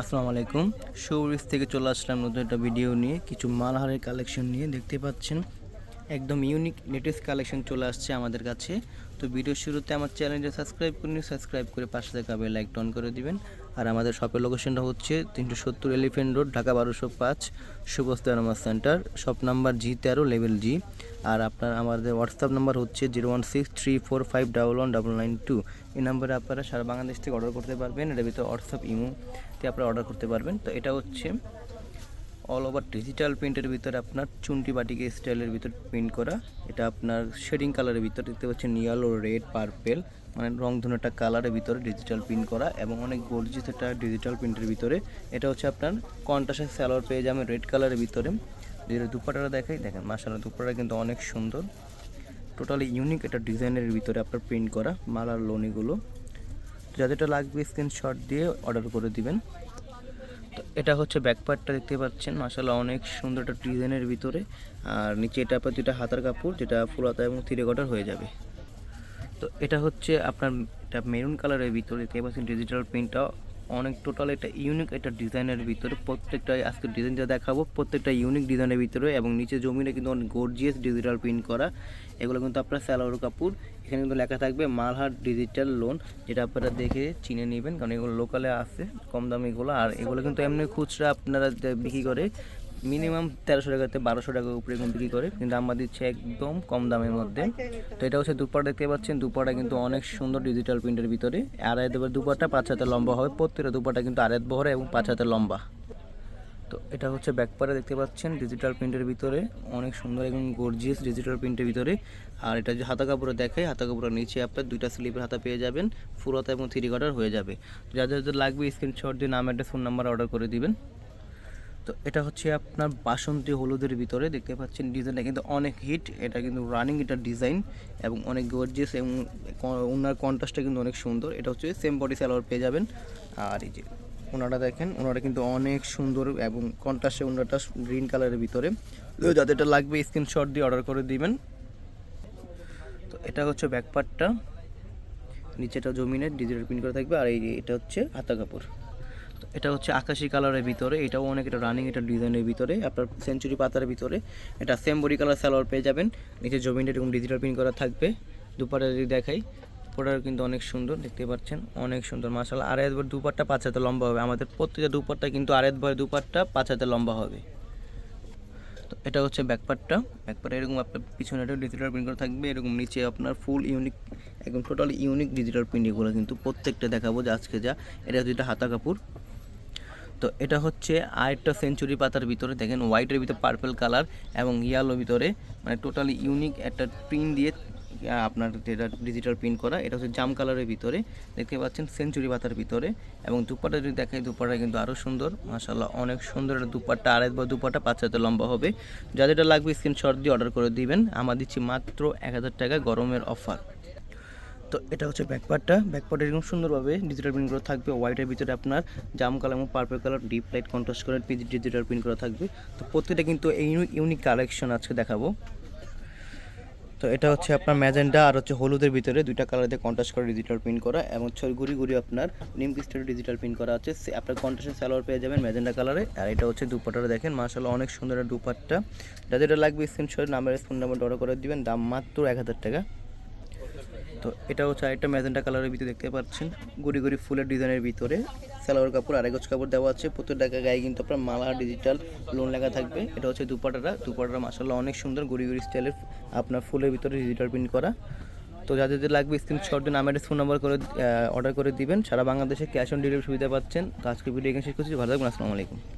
আসসালামু আলাইকুম। শোরিস থেকে চলে আসলাম নতুন একটা ভিডিও নিয়ে। কিছু মালহারের কালেকশন নিয়ে দেখতে পাচ্ছেন। একদম ইউনিক লেটেস্ট কালেকশন চলে আসছে আমাদের কাছে। তো ভিডিও শুরুতে আমার চ্যানেলটা সাবস্ক্রাইব করে নিন সাবস্ক্রাইব করে পাশে থাকা বেল লাইক করে দিবেন। আর আমাদের শপের লোকেশনটা হচ্ছে তিনশো সত্তর এলিফেন্ট রোড ঢাকা বারোশো পাঁচ শুভস্তানামা সেন্টার শপ নাম্বার জি তেরো লেভেল জি আর আপনার আমাদের হোয়াটসঅ্যাপ নাম্বার হচ্ছে zero one six three four five double one double nine two এই নাম্বারে আপনারা সারা বাংলাদেশ থেকে অর্ডার করতে পারবেন, এটার ভিতরে হোয়াটসঅ্যাপ ইমোতে আপনারা অর্ডার করতে পারবেন। তো এটা হচ্ছে অল ওভার ডিজিটাল প্রিন্টের ভিতরে আপনার চুনটি বাটিকে স্টাইলের ভিতর প্রিন্ট করা। এটা আপনার শেডিং কালারের ভিতরে, দেখতে পাচ্ছেন ইয়েলো রেড পার্পেল মানে রং ধনুটা কালারের ভিতরে ডিজিটাল প্রিন্ট করা এবং অনেক গর্জিয়াস একটা ডিজিটাল প্রিন্টের ভিতরে। এটা হচ্ছে আপনার কন্টাসের স্যালোয়ার পেয়ে যাবেন রেড কালারের ভিতরে। যেটা দুপাটাটা দেখাই, দেখেন মাসাল্লাহ দুপাটা কিন্তু অনেক সুন্দর। টোটালি ইউনিক একটা ডিজাইনের ভিতরে আপনার প্রিন্ট করা মালার লোনিগুলো। যাদেরটা লাগবে স্ক্রিনশট দিয়ে অর্ডার করে দিবেন। এটা হচ্ছে ব্যাকপার্টটা দেখতে পাচ্ছেন মাসাল্লাহ অনেক সুন্দর একটা ডিজাইনের ভিতরে। আর নিচে এটা আপনার দুটা হাতার কাপড়, যেটা ফুলাতা এবং থ্রি কটার হয়ে যাবে। তো এটা হচ্ছে আপনার, এটা মেরুন কালারের ভিতরে, দেখতে পাচ্ছেন ডিজিটাল প্রিন্টটা অনেক টোটাল একটা ইউনিক একটা ডিজাইনের ভিতরে প্রত্যেকটা, আজকে ডিজাইনটা দেখাবো, প্রত্যেকটা ইউনিক ডিজাইনের ভিতরে এবং নিচে জমিনে কিন্তু অনেক গর্জিয়াস ডিজিটাল প্রিন্ট করা। এগুলো কিন্তু আপনার স্যালোর কাপুর এখানে কিন্তু লেখা থাকবে মালহার ডিজিটাল লোন যেটা আপনারা দেখে চিনে নেবেন, কারণ এগুলো লোকালে আছে, কম দামে এগুলো, আর এগুলো কিন্তু এমনি খুচরা আপনারা বিক্রি করে মিনিমাম তেরোশো টাকাতে বারোশো টাকার উপরে এখন বিক্রি করে, কিন্তু আমরা দিচ্ছি একদম কম দামের মধ্যে। তো এটা হচ্ছে দুপাটা দেখতে পাচ্ছেন দুপাটা কিন্তু অনেক সুন্দর ডিজিটাল প্রিন্টের ভিতরে। আড়াই দেবের দুপাটা পাঁচ হাতে লম্বা হবে, প্রত্যেকটা দুপাটা কিন্তু আর আড়াই বহরে এবং পাঁচ হাতে লম্বা। তো এটা হচ্ছে ব্যাকপারে দেখতে পাচ্ছেন ডিজিটাল প্রিন্টের ভিতরে। অনেক সুন্দর এবং গর্জিয়াস ডিজিটাল প্রিন্টের ভিতরে। আর এটা যে হাতা কাপড়ে দেখায়, হাতা কাপড়ের নিচে আপনার দুইটা স্লিপের হাতা পেয়ে যাবেন, ফুল এবং থ্রি কটার হয়ে যাবে। যাদের যাদের লাগবে স্ক্রিনশট দিয়ে নাম অ্যাড্রেস ফোন নাম্বার অর্ডার করে দিবেন। তো এটা হচ্ছে আপনার বাসন্তী হলুদের ভিতরে, দেখতে পাচ্ছেন ডিজাইনটা কিন্তু অনেক হিট, এটা কিন্তু রানিং এটা ডিজাইন এবং অনেক গর্জিয়াস এবং ওনার কন্ট্রাস্টটা কিন্তু অনেক সুন্দর। এটা হচ্ছে সেম বডি সালোয়ার পেয়ে যাবেন। আর এই যে ওনারা দেখেন ওনারা কিন্তু অনেক সুন্দর এবং কন্ট্রাস্টে ওনারটা গ্রিন কালারের ভিতরে। যাদের এটা লাগবে স্ক্রিনশট দিয়ে অর্ডার করে দিবেন। তো এটা হচ্ছে ব্যাকপার্টটা নিচেটা জমিনের ডিজিটাল প্রিন্ট করা থাকবে। আর এই এটা হচ্ছে হাতা কাপড়। এটা হচ্ছে আকাশি কালারের ভিতরে, এটাও অনেক, এটা রানিং এটা ডিজাইনের ভিতরে, আপনার সেঞ্চুরি পাতার ভিতরে। এটা সেম বডি কালার সালোয়ার পেয়ে যাবেন, নিচে জমিনের এরকম ডিজিটাল প্রিন্ট করা থাকবে দুপাটা যদি দেখাই দুপাটার কিন্তু অনেক সুন্দর, দেখতে পাচ্ছেন, অনেক সুন্দর মাসাল আড়াই বর দুপাটটা পাঁচ হাতে লম্বা হবে, আমাদের প্রত্যেকটা দুপাটটা কিন্তু আড়াই বয় দুপাটটা পাঁচ হাতে লম্বা হবে। তো এটা হচ্ছে ব্যাকপার্ট এরকম আপনার পিছনে একটা ডিজিটাল প্রিন্ট করা থাকবে, এরকম নিচে আপনার ফুল ইউনিক একদম টোটালি ইউনিক ডিজিটাল প্রিন্ট এগুলো কিন্তু প্রত্যেকটা দেখাবো যে আজকে যা, এটা যেটা হাতা কাপড়। তো এটা হচ্ছে আরেকটা সেঞ্চুরি পাতার ভিতরে, দেখেন হোয়াইটের ভিতরে পার্পল কালার এবং ইয়ালো ভিতরে মানে টোটালি ইউনিক একটা প্রিন্ট দিয়ে আপনার যেটা ডিজিটাল প্রিন্ট করা, এটা হচ্ছে জাম কালারের ভিতরে, দেখতে পাচ্ছেন সেঞ্চুরি পাতার ভিতরে এবং দুপাটা যদি দেখাই দুপাটা কিন্তু আরও সুন্দর মাসাল্লাহ অনেক সুন্দর একটা দুপাট্টা আড়াই বা দুপাটা পাঁচ হাতে লম্বা হবে। যাদেরটা লাগবে স্ক্রিনশট দিয়ে অর্ডার করে দিবেন, আমার দিচ্ছি মাত্র এক হাজার টাকা গরমের অফার তো এটা হচ্ছে ব্যাকপার্টটা। ব্যাকপার্টে এরকম সুন্দরভাবে ডিজিটাল প্রিন্ট করা থাকবে। হোয়াইটের ভিতরে আপনার জাম কালার এবং purple colour deep light contrast করে ডিজিটাল প্রিন্ট করা থাকবে। তো প্রত্যেকটা কিন্তু ইউনিক ইউনিক কালেকশন আজকে দেখাবো। তো এটা হচ্ছে আপনার ম্যাজেন্ডা আর হচ্ছে হলুদের ভিতরে দুইটা কালার দিয়ে কন্ট্রাস্ট করে ডিজিটাল প্রিন্ট করা এবং ছয় গুড়ি গুড়ি আপনার নিম পিস্টের ডিজিটাল প্রিন্ট করা আছে। আপনার কন্ট্রাস্টের সালোয়ার পেয়ে যাবেন ম্যাজেন্ডা কালারে আর এটা হচ্ছে দুপাটাটা দেখেন মার্শাল্লাহ অনেক সুন্দর দুপাট্টা। যাদের এটা লাগবে screenshot number phone number order করে দিবেন। দাম মাত্র এক হাজার টাকা। তো এটা হচ্ছে আরেকটা ম্যাজেন্টা কালারের ভিতরে দেখতে পাচ্ছেন। গুড়ি গুড়ি ফুলের ডিজাইনের ভিতরে সালোয়ার কাপড়, আড়াই গজ কাপড় দেওয়া আছে। প্রত্যেক প্রত্যেকটা গায়ে কিন্তু আপনার মালা ডিজিটাল লোন লেখা থাকবে। এটা হচ্ছে দুপাটাটা দুপাটাটা মাসাল্লাহ অনেক সুন্দর গুড়ি গুড়ি স্টাইলের আপনার ফুলের ভিতরে ডিজিটাল প্রিন্ট করা। তো যাদের যাদের লাগবে স্ক্রিনশট দিন নামের ফোন নাম্বার করে অর্ডার করে দিবেন। সারা বাংলাদেশে ক্যাশ অন ডেলিভারি সুবিধা পাচ্ছেন। তো আজকে ভিডিও এখানে শেষ করছি। ভালো থাকবেন আসসালামু আলাইকুম।